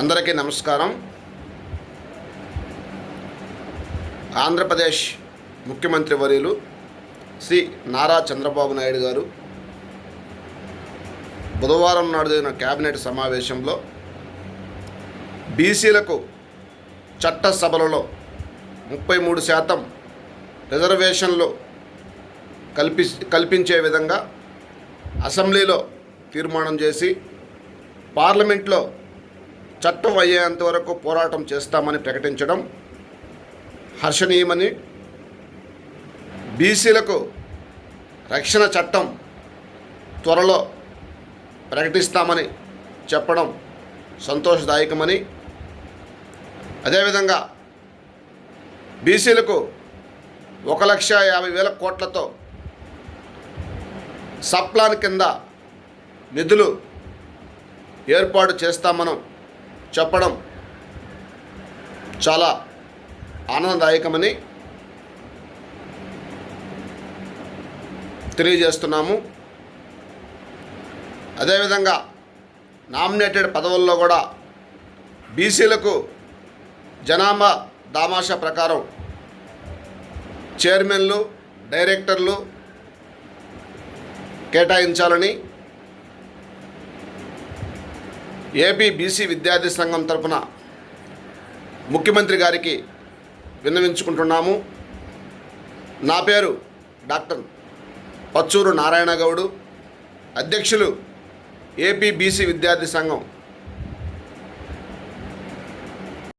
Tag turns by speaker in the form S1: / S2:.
S1: అందరికీ నమస్కారం. ఆంధ్రప్రదేశ్ ముఖ్యమంత్రి వర్యులు శ్రీ నారా చంద్రబాబు నాయుడు గారు బుధవారం నాడు జరిగిన కేబినెట్ సమావేశంలో బీసీలకు చట్టసభలలో ముప్పై మూడు శాతం రిజర్వేషన్లు కల్పి కల్పించే విధంగా అసెంబ్లీలో తీర్మానం చేసి పార్లమెంట్లో చట్టం అయ్యేంత వరకు పోరాటం చేస్తామని ప్రకటించడం హర్షణీయమని బీసీలకు రక్షణ చట్టం త్వరలో ప్రకటిస్తామని చెప్పడం సంతోషదాయకమని అదేవిధంగా బీసీలకు ఒక లక్ష యాభై వేల కోట్లతో సప్లాన్ కింద నిధులు ఏర్పాటు చేస్తామనం చెప్పడం చాలా ఆనందదాయకమని తెలియజేస్తున్నాము. అదేవిధంగా నామినేటెడ్ పదవుల్లో కూడా బీసీలకు జనాభా దామాషా ప్రకారం చైర్మన్లు డైరెక్టర్లు కేటాయించాలని ఏపీ బీసీ విద్యార్థి సంఘం తరపున ముఖ్యమంత్రి గారికి విన్నవించుకుంటున్నాము. నా పేరు డాక్టర్ పచ్చూరు నారాయణ గౌడు. అధ్యక్షులు ఏపీ బీసీ విద్యార్థి సంఘం